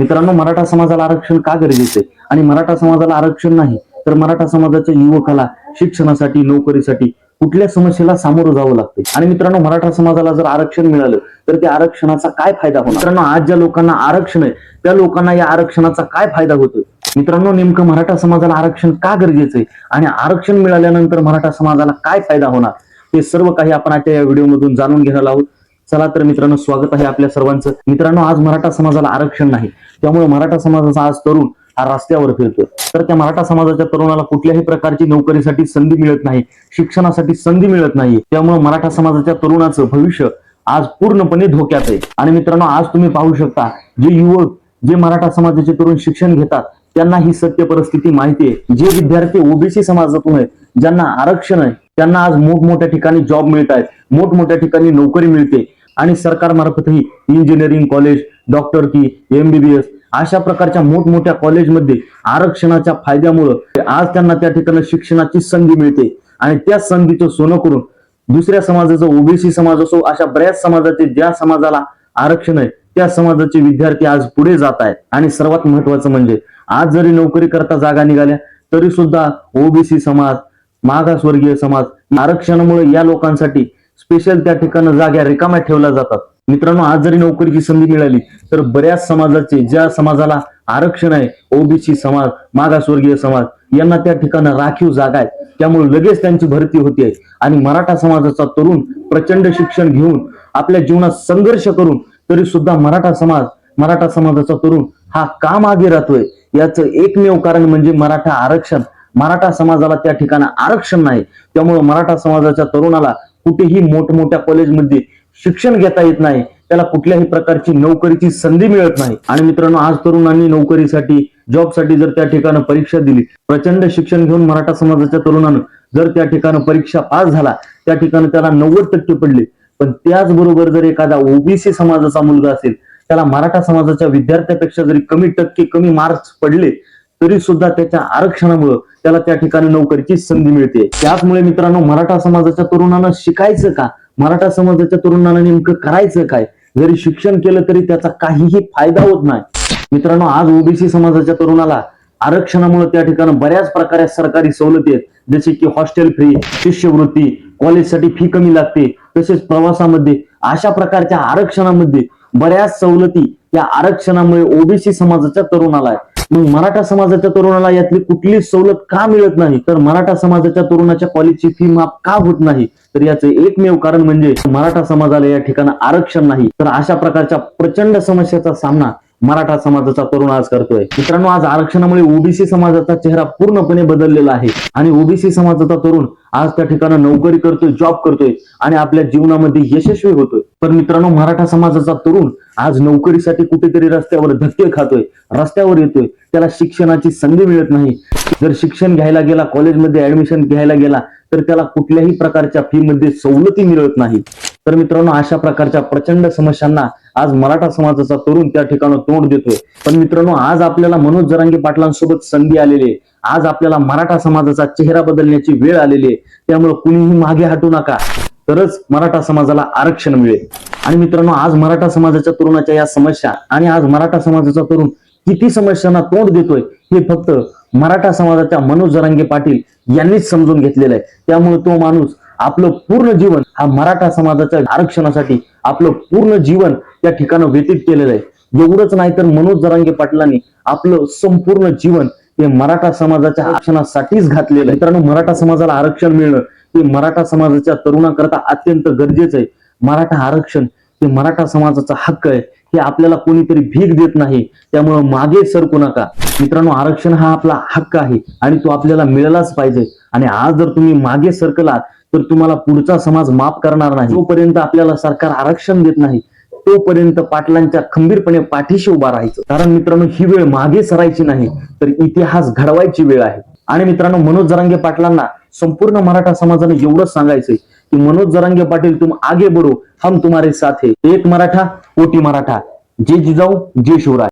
मित्रांनो मराठा समाजाला आरक्षण का गरजेचं आहे? आणि मराठा समाजाला आरक्षण नाही तर मराठा समाजाच्या युवकाला शिक्षणासाठी नोकरीसाठी कुठल्या समस्येला सामोरं जावं लागते आणि मित्रांनो मराठा समाजाला जर आरक्षण मिळालं तर त्या आरक्षणाचा काय फायदा होतो मित्रांनो आज ज्या लोकांना आरक्षण आहे त्या लोकांना या आरक्षणाचा काय फायदा होतो मित्रांनो नेमकं मराठा समाजाला आरक्षण का गरजेचं आहे? आणि आरक्षण मिळाल्यानंतर मराठा समाजाला काय फायदा होणार? हे सर्व काही आपण आजच्या या व्हिडिओमधून जाणून घेणार आहोत. चला तर मित्रांनो स्वागत आहे आपल्या सर्वांचं. मित्रांनो आज मराठा समाजाला आरक्षण नाही. त्यामुळे मराठा समाजाचा आज तरुण हा रस्त्यावर फिरतोय. तर त्या मराठा समाजाच्या तरुणाला कुठल्याही प्रकारची नोकरीसाठी संधी मिळत नाही शिक्षणासाठी संधी मिळत नाही. त्यामुळे मराठा समाजाच्या तरुणाचं भविष्य आज पूर्णपणे धोक्यात आहे. आणि मित्रांनो आज तुम्ही पाहू शकता जे युवक जे मराठा समाजाचे तरुण शिक्षण घेतात त्यांना ही सत्य परिस्थिती माहिती आहे. जे विद्यार्थी ओबीसी समाजातून आहेत ज्यांना आरक्षण आहे त्यांना आज मोठमोठ्या ठिकाणी जॉब मिळत आहेत. मोठमोठ्या ठिकाणी नोकरी मिळते. आणि सरकारमार्फतही इंजिनिअरिंग कॉलेज डॉक्टर की एमबीबीएस अशा प्रकारच्या मोठमोठ्या कॉलेजमध्ये आरक्षणाच्या फायद्यामुळं आज त्यांना त्या ठिकाणी शिक्षणाची संधी मिळते. आणि त्या संधीचं सोनं करून दुसऱ्या समाजाचं ओबीसी समाज असो अशा बऱ्याच समाजाचे ज्या समाजाला आरक्षण आहे त्या समाजाचे विद्यार्थी आज पुढे जात आहेत. आणि सर्वात महत्वाचं म्हणजे आज जरी नोकरी करता जागा निघाल्या तरी सुद्धा ओबीसी समाज मागासवर्गीय समाज आरक्षणामुळे या लोकांसाठी स्पेशल त्या ठिकाणी जाग्या रिकाम्या ठेवल्या जातात. मित्रांनो आज जरी नोकरीची संधी मिळाली तर बऱ्याच समाजाचे ज्या समाजाला आरक्षण आहे ओबीसी समाज मागासवर्गीय समाज यांना त्या ठिकाणी राखीव जागा आहेत. त्यामुळे लगेच त्यांची भरती होते. आणि मराठा समाजाचा तरुण प्रचंड शिक्षण घेऊन आपल्या जीवनात संघर्ष करून तरी सुद्धा मराठा समाज मराठा समाजाचा तरुण हा का मागे राहतोय? याचं एकमेव कारण म्हणजे मराठा आरक्षण. मराठा समाजाला त्या ठिकाणी आरक्षण नाही. त्यामुळे मराठा समाजाच्या तरुणाला कुठेही मोठमोठ्या कॉलेजमध्ये शिक्षण घेता येत नाही. त्याला कुठल्याही प्रकारची नोकरीची संधी मिळत नाही. आणि मित्रांनो आज तरुणांनी नोकरीसाठी जॉबसाठी जर त्या ठिकाणी परीक्षा दिली प्रचंड शिक्षण घेऊन मराठा समाजाच्या तरुणानं जर त्या ठिकाणी परीक्षा पास झाला त्या ठिकाणी त्याला नव्वद टक्के पडले. पण त्याचबरोबर जर एखादा ओबीसी समाजाचा मुलगा असेल त्याला मराठा समाजाच्या विद्यार्थ्यापेक्षा जरी कमी टक्के कमी मार्क्स पडले तरी सुद्धा त्याच्या आरक्षणामुळे त्याला त्या ठिकाणी नोकरीची संधी मिळते. त्याचमुळे मित्रांनो मराठा समाजाच्या तरुणांना शिकायचं का? मराठा समाजाच्या तरुणांना नेमकं करायचं काय? जरी शिक्षण केलं तरी त्याचा काहीही फायदा होत नाही. मित्रांनो आज ओबीसी समाजाच्या तरुणाला आरक्षणामुळे त्या ठिकाणी बऱ्याच प्रकारे सरकारी सवलती आहेत. जसे की हॉस्टेल फ्री शिष्यवृत्ती कॉलेजसाठी फी कमी लागते तसेच प्रवासामध्ये अशा प्रकारच्या आरक्षणामध्ये बऱ्याच सवलती या आरक्षणामुळे ओबीसी समाजाच्या तरुणाला आहे मग मराठा समाजाच्या तरुणाला यातली कुठली सवलत का मिळत नाही? तर मराठा समाजाच्या तरुणाच्या कॉलेजची फी माफ का होत नाही? तर याचं एकमेव कारण म्हणजे मराठा समाजाला या ठिकाणी आरक्षण नाही. तर अशा प्रकारच्या प्रचंड समस्याचा सामना मराठा समाजाचा तरुण आज करतोय. मित्रांनो आज आरक्षणामुळे ओबीसी समाजाचा चेहरा पूर्णपणे बदललेला आहे. आणि ओबीसी समाजाचा तरुण आज त्या ठिकाणी नोकरी करतोय जॉब करतोय आणि आपल्या जीवनामध्ये यशस्वी होतोय. पण मित्रांनो मराठा समाजाचा तरुण आज नोकरीसाठी कुठेतरी रस्त्यावर धक्के खातोय रस्त्यावर येतोय. त्याला शिक्षणाची संधी मिळत नाही. जर शिक्षण घ्यायला गेला कॉलेजमध्ये ऍडमिशन घ्यायला गेला तर त्याला कुठल्याही प्रकारच्या फी मध्ये सवलती मिळत नाही तर मित्रांनो अशा प्रकारच्या प्रचंड समस्यांना आज मराठा समाजाचा तरुण त्या ठिकाणी तोंड देतोय. पण मित्रांनो आज आपल्याला मनोज जरांगे पाटलांसोबत संधी आलेली आहे. आज आपल्याला मराठा समाजाचा चेहरा बदलण्याची वेळ आलेली आहे. त्यामुळे कुणीही मागे हटू नका. तरच मराठा समाजाला आरक्षण मिळेल. आणि मित्रांनो आज मराठा समाजाच्या तरुणाच्या या समस्या आणि आज मराठा समाजाचा तरुण किती समस्यांना तोंड देतोय हे फक्त मराठा समाजाच्या मनोज जरांगे पाटील यांनीच समजून घेतलेलं आहे. त्यामुळे तो माणूस आपलं पूर्ण जीवन हा मराठा समाजाच्या आरक्षणासाठी आपलं पूर्ण जीवन त्या ठिकाणी व्यतीत केलेलं आहे. एवढंच नाही तर मनोज जरांगे पाटलांनी आपलं संपूर्ण जीवन हे मराठा समाजाच्या आरक्षणासाठीच घातलेलं आहे. मित्रांनो मराठा समाजाला आरक्षण मिळणं हे मराठा समाजाच्या तरुणाकरता अत्यंत गरजेचं आहे. मराठा आरक्षण हे मराठा समाजाचा हक्क आहे. हे आपल्याला कोणीतरी भीक देत नाही. त्यामुळं मागे सरकू नका. मित्रांनो आरक्षण हा आपला हक्क आहे आणि तो आपल्याला मिळालाच पाहिजे. आणि आज जर तुम्ही मागे सरकलात तर तुम्हाला पुढचा समाज माफ करणार नाही. जोपर्यंत आपल्याला सरकार आरक्षण देत नाही तोपर्यंत पाटलांच्या खंबीरपणे पाठीशी उभा राहायचं. कारण मित्रांनो ही वेळ मागे सरायची नाही तर इतिहास घडवायची वेळ आहे. आणि मित्रांनो मनोज जरांगे पाटलांना संपूर्ण मराठा समाजाने एवढंच सांगायचंय की मनोज जरांगे पाटील तुम आगे बढो हम तुम्हारे साथ है. एक मराठा कोटी मराठा. जे जिजाऊ जे शिवराय.